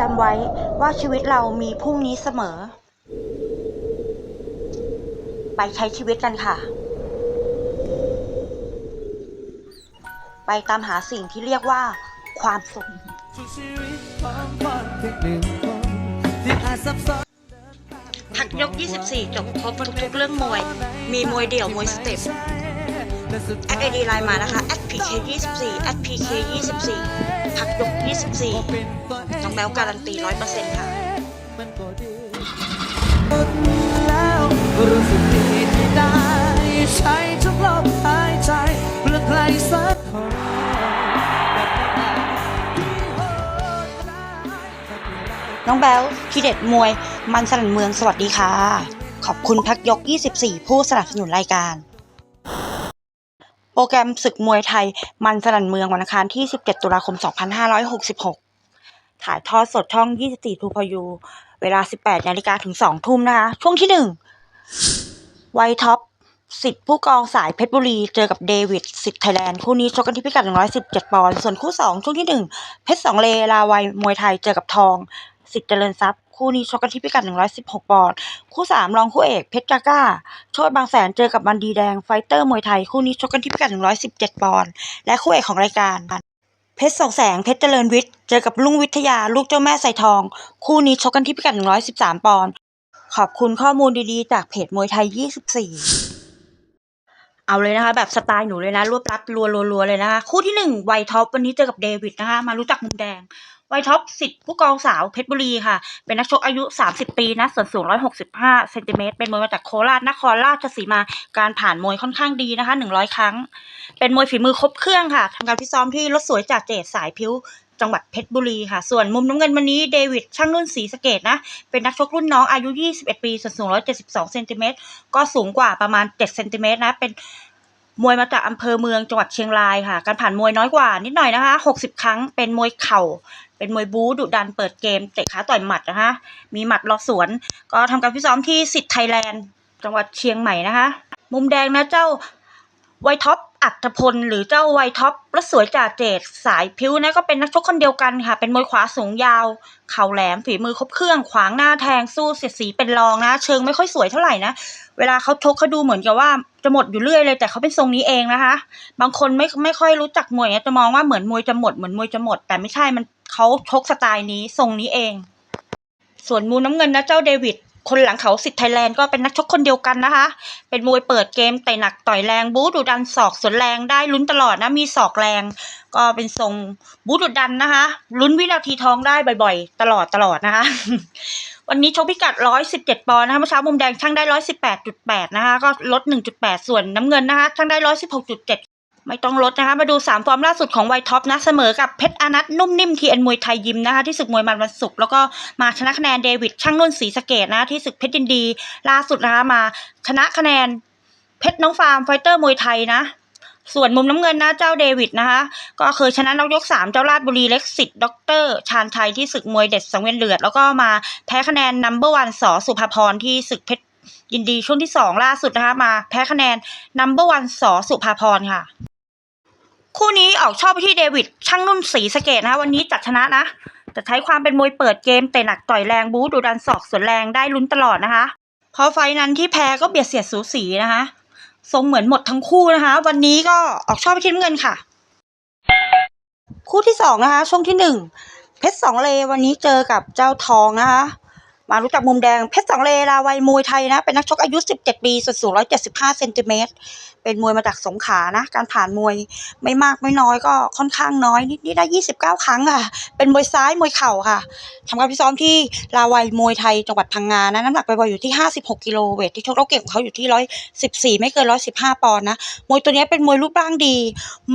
จำไว้ว่าชีวิตเรามีพรุ่งนี้เสมอ ไปใช้ชีวิตกันค่ะ ไปตามหาสิ่งที่เรียกว่าความสุขพักยก 24 จบครบทุกๆเรื่องมวย มีมวยเดี่ยวมวยสเต็ปแอดไอดีไลน์มานะคะ @pk 24 @pk 24พักยกเป็น24ตัวเองน้ องแบลการันตี100%ค่ะมันก็ดีแล้วรู้สึกดีที่ได้ใช้ทุกลมหายใจเพื่อใครสักคนน้องแบลทีเด็ดมวย มันสนันเมืองสวัสดีค่ะ ขอบคุณพักยก 24 ผู้สนับสนุนรายการ โปรแกรมศึกมวยไทย มันสนันเมืองวันอังคารที่ 17 ตุลาคม 2566 ถ่ายทอดสดช่อง 24 ทูพยูเวลา 18 นาฬิกาถึง 2 ทุ่มนะคะ ช่วงที่ 1 ไวท็อปสิทธิ์ผู้กองสายเพชรบุรี เจอกับเดวิดสิทธิ์ไทยแลนด์ คู่นี้ชกกันที่พิกัด 117 ปอนด์ ส่วนคู่ 2 ช่วงที่ 1 เพชรสองเลลาวัยมวยไทยเจอกับทอง สิทธิ์เจริญทรัพย์คู่นี้ชกกันที่พิกัด 116 ปอนด์ คู่ 3 รองคู่เอกเพชรกาก้า โชดบางแสนเจอกับมันดีแดงไฟเตอร์มวยไทย คู่นี้ชกกันที่พิกัด 117 ปอนด์ และคู่เอกของรายการ เพชรสองแสงเพชรเจริญวิทย์เจอกับลุงวิทยาลูกเจ้าแม่ใส่ทอง คู่นี้ชกกันที่พิกัด 113 ปอนด์ขอบคุณข้อมูลดีๆ จากเพจมวยไทย 24 เอาเลยนะคะ แบบสไตล์หนูเลยนะ รวบรัดรัวๆเลยนะคะ คู่ที่หนึ่งไวท็อปวันนี้เจอกับเดวิดนะคะ มารู้จักมุมแดง ไวท็อปสิทธิ์ผู้กองสาวเพชรบุรีค่ะ เป็นนักชกอายุ 30 ปีนะ ส่วนสูง 165เซนติเมตรเป็นมวยมาจากโคราชนครราชสีมา การผ่านมวยค่อนข้างดีนะคะ 100 ครั้ง เป็นมวยฝีมือครบเครื่องค่ะทำการฟิซ้อมที่รถสวยจากเจดสายพิ้วจังหวัดเพชรบุรีค่ะ ส่วนมุมน้ำเงินวันนี้เดวิดช่างนุ่นศรีสเกดนะ เป็นนักชกรุ่นน้องอายุ 21 ปี ส่วนสูง 172 เซนติเมตร ก็สูงกว่าประมาณ 7 เซนติเมตรนะ เป็น มวยมาจากอำเภอเมืองจังหวัดเชียงรายค่ะ การผ่านมวยน้อยกว่านิดหน่อยนะคะ 60 ครั้งเป็นมวยเข่า เป็นมวยบู๊ดุดันเปิดเกมเตะขาต่อยหมัดนะคะ มีหมัดรอสวน ก็ทำการพิซ้อมที่สิทธิ์ไทยแลนด์จังหวัดเชียงใหม่นะคะ มุมแดงนะเจ้า ไวท็อปอัตพลหรือเจ้าไวท็อปและสวยจ่าเจดสายพิ้วนะก็เป็นนักชกคนเดียวกันค่ะ เป็นมวยขวาสูงยาว เข่าแหลมฝีมือครบเครื่องขวางหน้าแทงสู้เสียดสีเป็นรองนะ เชิงไม่ค่อยสวยเท่าไหร่นะ เวลาเขาชกเขาดูเหมือนกับว่าจะหมดอยู่เรื่อยเลย แต่เขาเป็นทรงนี้เองนะคะ บางคนไม่ไม่ค่อยรู้จักมวยจะมองว่าเหมือนมวยจะหมดเหมือนมวยจะหมด แต่ไม่ใช่มันเขาชกสไตล์นี้ทรงนี้เอง ส่วนมูน้ำเงินนะเจ้าเดวิด คนหลังเขาสิทธิ์ไทยแลนด์ก็เป็นนักชกคนเดียวกันนะคะ เป็นมวยเปิดเกมเตะหนักต่อยแรงบู๊ดุดันศอกสวนแรงได้ลุ้นตลอดนะมีศอกแรง ก็เป็นทรงบู๊ดุดันนะคะลุ้นวินาทีทองได้บ่อยๆ ตลอดตลอดนะคะ วันนี้ชกพิกัด 117 ปอนด์นะคะเมื่อเช้ามุมแดงช่างได้ 118.8 นะคะก็ลด 1.8 ส่วนน้ำเงินนะคะช่างได้ 116.7 ไม่ต้องลดนะคะ มาดู 3 ฟอร์มล่าสุดของไวท็อปนะ เสมอกับเพชรอนัทนุ่มนิ่มทีเอ็นมวยไทยยิมนะคะ ที่ศึกมวยมันวันศุกร์แล้วก็มาชนะคะแนนเดวิดช่างนุ่นศรีสเกดนะ ที่ศึกเพชรยินดี ล่าสุดนะคะมาชนะคะแนนเพชรน้องฟาร์มไฟเตอร์มวยไทยนะ ส่วนมุมน้ำเงินนะเจ้าเดวิดนะคะ ก็เคยชนะนกยกสามเจ้าราชบุรีเล็กสิทธิ์ด็อกเตอร์ชาญชัยที่ศึกมวยเด็ดสังเวียนเลือด แล้วก็มาแพ้คะแนนนัมเบอร์วันสอสุภาพรที่ศึกเพชรยินดีช่วงที่สองล่าสุดนะคะมาแพ้คะแนนนัมเบอร์วันสอสุภาพรค่ะ คู่นี้ออกชอบไปที่เดวิดช่างนุ่นสีสเกตนะวันนี้จัดชนะนะจะใช้ความเป็นมวยเปิดเกมเตะหนักต่อยแรงบู๊ดูดันศอกสวนแรงได้ลุ้นตลอดนะคะ เพราะไฟนั้นที่แพ้ก็เบียดเสียดสูสีนะคะทรงเหมือนหมดทั้งคู่นะคะ วันนี้ก็ออกชอบไปที่เงินค่ะ คู่ที่สองนะคะ ช่วงที่หนึ่งเพชรสองเลวันนี้เจอกับเจ้าทองนะคะ มารู้จักมุมแดงเพชรสองเลลาวัยมวยไทยนะ เป็นนักชกอายุ 17 ปีส่วนสูง 175 เซนติเมตร เป็นมวยมาจากสงขานะ การผ่านมวยไม่มากไม่น้อยก็ค่อนข้างน้อยนิดนี่ได้ 29 ครั้งค่ะ เป็นมวยซ้ายมวยเข่าค่ะทำการพิซ้อมที่ลาวัยมวยไทยจังหวัดพังงานะน้ำหนักไปบอยอยู่ที่ 56 กิโลเวทที่ชกเราเก่งของเขาอยู่ที่ 114 ไม่เกิน 115 ปอนด์นะ มวยตัวนี้เป็นมวยรูปร่างดี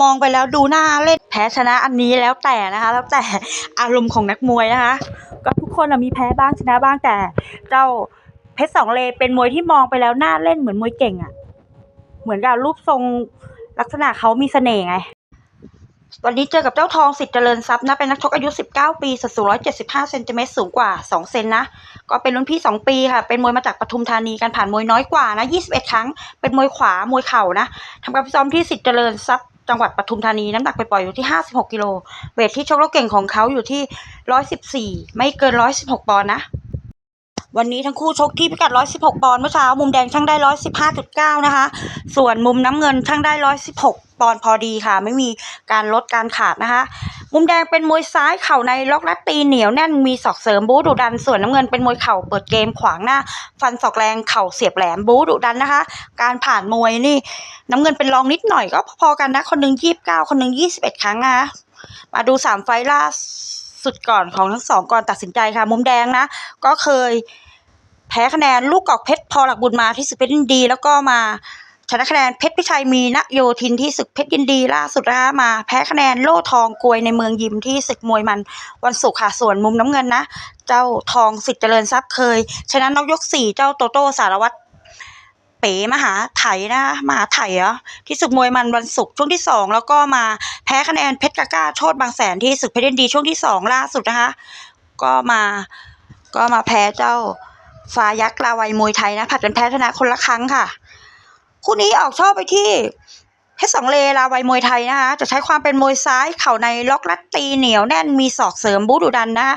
มองไปแล้วดูหน้าเล่นแพ้ชนะอันนี้แล้วแต่นะคะ แล้วแต่อารมณ์ของนักมวยนะคะ ก็ทุกคนมีแพ้บ้างชนะบ้างแต่ เจ้าเพชรสองเลเป็นมวยที่มองไปแล้วหน้าเล่นเหมือนมวยเก่งอะเหมือนกับรูปทรงลักษณะเขามีเสน่ห์ไงวันนี้เจอกับเจ้าทองสิทธิ์เจริญทรัพย์นะเป็นนักชกอายุ 19 ปีส่วนสูง175เซนติเมตรสูงกว่า 2 เซนนะ ก็เป็นรุ่นพี่ 2 ปีค่ะ เป็นมวยมาจากปทุมธานีการผ่านมวยน้อยกว่านะ 21 ครั้ง เป็นมวยขวามวยเข่านะทำการซ้อมที่สิทธิ์เจริญทรัพย์ จังหวัดปทุมธานีน้ำหนักไปปล่อยอยู่ที่ 56 กิโล เวทที่ชกแล้วเก่งของเขาอยู่ที่ 114 ไม่เกิน 116 ปอนด์นะ วันนี้ทั้งคู่ชกที่พิกัด 116 ปอนด์เมื่อเช้า มุมแดงช่างได้ 115.9 นะคะ ส่วนมุมน้ำเงินช่างได้ 116 ปอนด์พอดีค่ะ ไม่มีการลดการขาดนะคะ มุมแดงเป็นมวยซ้ายเข่าในล็อกและตีเหนียวแน่นมีศอกเสริมบู๊ดุดัน ส่วนน้ำเงินเป็นมวยเข่าเปิดเกมขวางหน้า ฟันศอกแรงเข่าเสียบแหลมบู๊ดุดันนะคะ การผ่านมวยนี่ น้ำเงินเป็นรองนิดหน่อยก็พอๆกันนะ คนหนึ่งยี่สิบเก้าคนหนึ่งยี่สิบเอ็ดครั้งนะคะมาดูสามไฟล์ล่าสุดก่อนของทั้งสองก่อนตัดสินใจค่ะ มุมแดงนะ ก็เคยแพ้คะแนนลูกกอกเพชรพอหลักบุญมาที่ศึกเพชรยินดีแล้วก็มา ชนะคะแนนเพชรพิชัยมีณโยธินที่ศึกเพชรยินดีล่าสุดนะคะมาแพ้คะแนนโล่ทองกลวยในเมืองยิมที่ศึกมวยมันวันศุกร์ค่ะส่วนมุมน้ำเงินนะ เจ้าทองสิทธิ์เจริญทรัพย์เคย ชนะนกยกสี่เจ้าโตโต้สารวัตรเป๋มหาไถนะมหาไถเหรอที่ศึกมวยมันวันศุกร์ช่วงที่สองแล้วก็มาแพ้คะแนนเพชรกาก้าโชดบางแสนที่ศึกเพชรยินดีช่วงที่สองล่าสุดนะคะ ก็มาก็มาแพ้เจ้าฟ้ายักษ์ลาวัยมวยไทยนะผัดกันแพ้ชนะคนละครั้งค่ะ คู่นี้ออกชอบไปที่เพชรสองเลลาวัยมวยไทยนะคะจะใช้ความเป็นมวยซ้ายเข่าในล็อกลัดตีเหนียวแน่นมีศอกเสริมบูดุดันนะคะ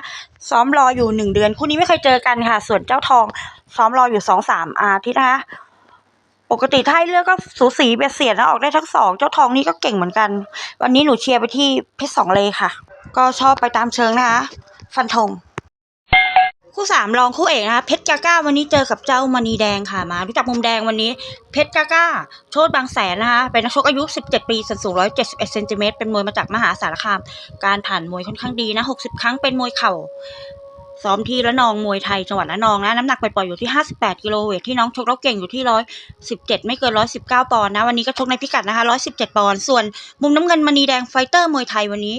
ซ้อมรออยู่หนึ่งเดือน คู่นี้ไม่เคยเจอกันค่ะ ส่วนเจ้าทองซ้อมรออยู่สองสามอาทิตย์นะคะปกติถ้าให้เลือกก็สูสีเบียดเสียดนะออกได้ทั้งสองเจ้าทองนี่ก็เก่งเหมือนกัน วันนี้หนูเชียร์ไปที่เพชรสองเลค่ะ ก็ชอบไปตามเชิงนะคะ ฟันธง คู่สามรองคู่เอกนะคะเพชรกาก้าวันนี้เจอกับเจ้ามณีแดงค่ะมารู้จักมุมแดงวันนี้เพชรกาก้าโชดบางแสนนะคะเป็นนักชกอายุ 17 ปีส่วนสูง 171เซนติเมตรเป็นมวยมาจากมหาสารคาม การผ่านมวยค่อนข้างดีนะ 60 ครั้งเป็นมวยเข่าซ้อมที่ระนองมวยไทยจังหวัดระนองนะน้ำหนักไปปล่อยอยู่ที่ 58 กิโลเวทที่น้องชกแล้วเก่งอยู่ที่ 117 ไม่เกิน 119 ปอนด์นะวันนี้ก็ชกในพิกัดนะคะ 117 ปอนด์ส่วนมุมน้ำเงินมณีแดงไฟเตอร์มวยไทยวันนี้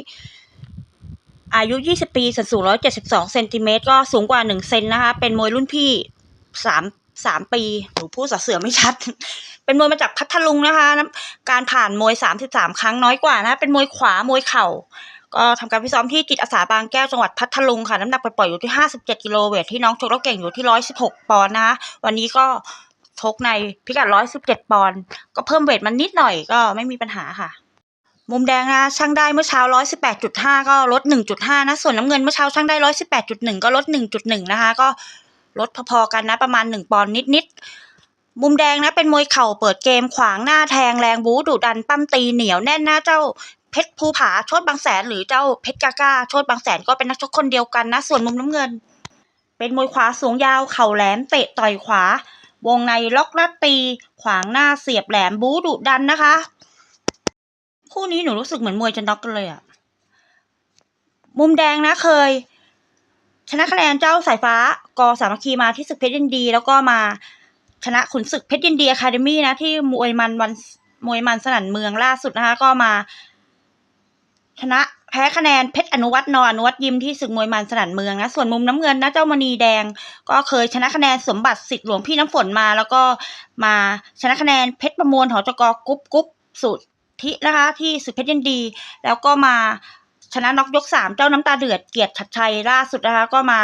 อายุ 20 ปีส่วนสูง172เซนติเมตรก็สูงกว่า 1 เซนนะคะ เป็นมวยรุ่นพี่3 3ปีหนูพูดสเสือไม่ชัด เป็นมวยมาจากพัทลุงนะคะ การผ่านมวย 33 ครั้งน้อยกว่านะ เป็นมวยขวามวยเข่า ก็ทำการฟิซ้อมที่จิตอาสาบางแก้วจังหวัดพัทลุงค่ะ น้ำหนักไปปล่อยอยู่ที่ 57 กิโลเวทที่น้องชกแล้วเก่งอยู่ที่ 116 ปอนด์นะคะ วันนี้ก็ชกในพิกัด 117 ปอนด์ ก็เพิ่มเวทมันนิดหน่อยก็ไม่มีปัญหาค่ะ มุมแดงนะช่างได้เมื่อเช้า118.5ก็ลด1.5นะ ส่วนน้ำเงินเมื่อเช้าช่างได้118.1ก็ลด1.1นะคะ ก็ลดพอๆกันนะประมาณ1ปอนด์นิดๆมุมแดงนะเป็นมวยเข่าเปิดเกมขวางหน้าแทงแรงบู๊ดุดันปั้มตีเหนียวแน่นหน้าเจ้าเพชรภูผาโชดบางแสนหรือเจ้าเพชรกาก้าโชดบางแสนก็เป็นนักชกคนเดียวกันนะ ส่วนมุมน้ำเงิน เป็นมวยขวาสูงยาวเข่าแหลมเตะต่อยขวา วงในล็อกลัดตี ขวางหน้าเสียบแหลมบู๊ดุดันนะคะ คู่นี้หนูรู้สึกเหมือนมวยจะน็อกกันเลยอะมุมแดงนะเคย ชนะคะแนนเจ้าสายฟ้ากอสามัคคีมาที่ศึกเพชรยินดี แล้วก็มาชนะขุนศึกเพชรยินดีอะคาเดมี่นะที่มวยมันวันมวยมันสนั่นเมืองล่าสุดนะคะ ก็มา ชนะแพ้คะแนนเพชรอนุวัฒน์นออนุวัฒน์ยิมที่ศึกมวยมันสนั่นเมืองนะส่วนมุมน้ำเงินนะเจ้ามณีแดง ก็เคยชนะคะแนนสมบัติสิทธิ์หลวงพี่น้ำฝนมา แล้วก็มาชนะคะแนนเพชรประมวลหอจกกุ๊บกุ๊บสุด ที่นะคะที่สุดเพชรยินดี แล้วก็มาชนะน็อกยกสามเจ้าน้ำตาเดือดเกียรติชัดชัยล่าสุดนะคะ ก็มา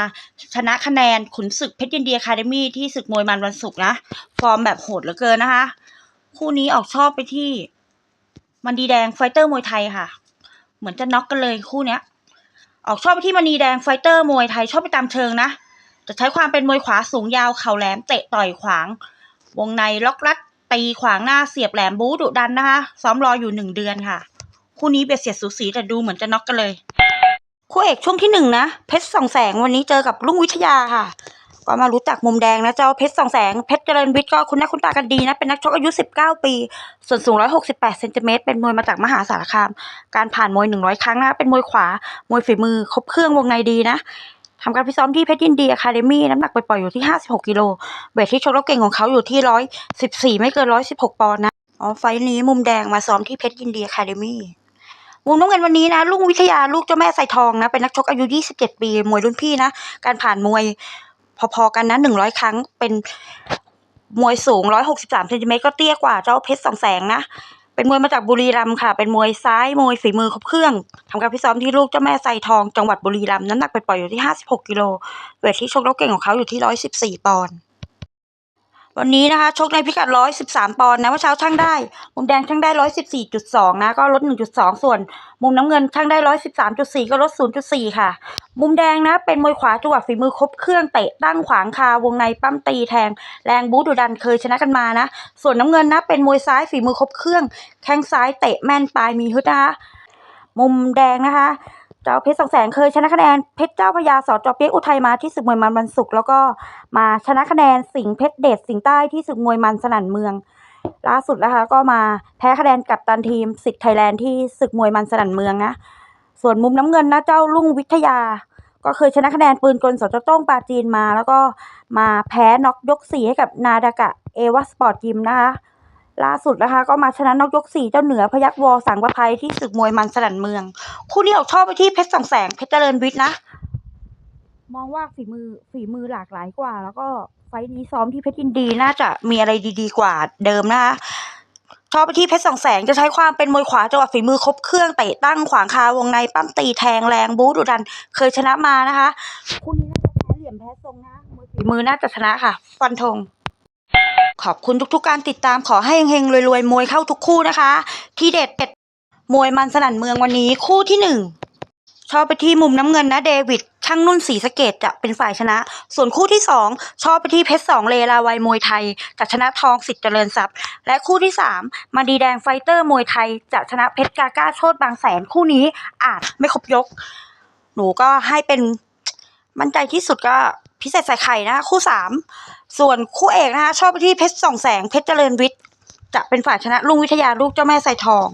ชนะคะแนนขุนศึกเพชรยินดีคาเดมี่ที่ศึกมวยมันวันศุกร์นะ ฟอร์มแบบโหดเหลือเกินนะคะ คู่นี้ออกชอบไปที่ มันดีแดงไฟเตอร์มวยไทยค่ะ เหมือนจะน็อกกันเลยคู่เนี้ย ออกชอบไปที่มณีแดงไฟเตอร์มวยไทยชอบไปตามเชิงนะจะใช้ความเป็นมวยขวาสูงยาวเข่าแหลมเตะต่อยขวาง วงในล็อกลัด ตีขวางหน้าเสียบแหลมบู๊ดุดันนะคะ ซ้อมรออยู่หนึ่งเดือนค่ะ คู่นี้เบียดเสียดสูสีแต่ดูเหมือนจะน็อกกันเลย คู่เอกช่วงที่หนึ่งนะเพชรสองแสงวันนี้เจอกับลุงวิทยาค่ะก็มารู้จักมุมแดงนะเจ้าเพชรสองแสงเพชรเจริญวิทย์ก็คุณหน้าคุณตากันดีนะเป็นนักชกอายุ 19 ปี ส่วนสูง 168เซนติเมตรเป็นมวยมาจากมหาสารคาม การผ่านมวย 100 ครั้งนะเป็นมวยขวา มวยฝีมือครบเครื่องวงในดีนะ ทำการฟิซ้อมที่เพชรยินดีอะคาเดมี่น้ำหนักไปปล่อยอยู่ที่ 56 กิโลเวทที่ชกแล้วเก่งของเขาอยู่ที่ 114 ไม่เกิน 116 ปอนด์นะ อ๋อ ไฟนี้มุมแดงมาซ้อมที่เพชรยินดีอะคาเดมี่มุมน้ำเงินวันนี้นะลุงวิทยาลูกเจ้าแม่ใส่ทองนะ เป็นนักชกอายุ 27 ปี มวยรุ่นพี่นะ การผ่านมวยพอๆกันนะ 100 ครั้งเป็นมวยสูง 163เซนติเมตรก็เตี้ยกว่าเจ้าเพชรสองแสงนะ เป็นมวยมาจากบุรีรัมย์ค่ะ เป็นมวยซ้ายมวยฝีมือครบเครื่องทำการพิซ้อมที่ลูกเจ้าแม่ไซทองจังหวัดบุรีรัมย์น้ำหนักไปปล่อยอยู่ที่ 56 กิโลเวทที่ชกแล้วเก่งของเขาอยู่ที่ 114 ปอนด์ วันนี้นะคะชกในพิกัด 113 ปอนด์นะว่าเช้าช่างได้ มุมแดงช่างได้ 114.2 นะ ก็ลด 1.2 ส่วน มุมน้ำเงินช่างได้ 113.4 ก็ลด 0.4 ค่ะ มุมแดงนะเป็นมวยขวาจังหวะฝีมือครบเครื่องเตะตั้งขวางคาวงในปั้มตีแทง แรงบู๊ดุดันเคยชนะกันมานะ ส่วนน้ำเงินนะเป็นมวยซ้ายฝีมือครบเครื่อง แข้งซ้ายเตะแม่นปลายมีฮึดนะคะมุมแดงนะคะ เจ้าเพชรสองแสงเคยชนะคะแนนเพชรเจ้าพระยาสอจอเปียกอุทัยมาที่ศึกมวยมันวันศุกร์แล้วก็มาชนะคะแนนสิงห์เพชรเดชสิงห์ใต้ที่ศึกมวยมันสนั่นเมือง ล่าสุดนะคะก็มาแพ้คะแนนกับตันทีมสิทธิ์ไทยแลนด์ที่ศึกมวยมันสนั่นเมืองนะส่วนมุมน้ำเงินนะเจ้าลุงวิทยา ก็เคยชนะคะแนนปืนกลสจต้งปาจีนมา แล้วก็มาแพ้น็อกยกสี่ให้กับนาดากะเอวาสปอร์ตยิมนะคะ ล่าสุดนะคะ ก็มาชนะนอกยกสี่เจ้าเหนือพยักวอสังประภัยที่ศึกมวยมันสนั่นเมือง คู่นี้ออกชอบไปที่เพชรสองแสงเพชรเจริญวิทย์นะ มองว่าฝีมือฝีมือหลากหลายกว่า แล้วก็ไฟนี้ซ้อมที่เพชรยินดีน่าจะมีอะไรดีๆกว่าเดิมนะคะชอบไปที่เพชรสองแสงจะใช้ความเป็นมวยขวาจังหวะฝีมือครบเครื่องเตะตั้งขวางคาวงในปั้มตีแทงแรงบู๊ดุดันเคยชนะมานะคะ คู่นี้น่าจะแพ้เหลี่ยมแพ้ทรงนะมวยฝีมือน่าจะชนะค่ะ ฟันธง ขอบคุณทุกๆการติดตามขอให้เฮงๆรวยๆมวยเข้าทุกคู่นะคะ ที่เด็ดเด็ดมวยมันสนั่นเมืองวันนี้คู่ที่หนึ่งชอบไปที่มุมน้ำเงินนะเดวิดช่างนุ่นสีสเกตจะเป็นฝ่ายชนะ ส่วนคู่ที่สองชอบไปที่เพชรสองเลลาวัยมวยไทยจะชนะทองสิทธิ์เจริญทรัพย์ และคู่ที่สามมาดีแดงไฟเตอร์มวยไทยจะชนะเพชรกาก้าโชดบางแสนคู่นี้อาจไม่ครบยก หนูก็ให้เป็นมั่นใจที่สุดก็พิเศษใส่ไข่นะ คู่สาม ส่วนคู่เอกนะคะ ชอบไปที่เพชรส่องแสงเพชรเจริญวิทย์ จะเป็นฝ่ายชนะลุงวิทยาลูกเจ้าแม่ไซทอง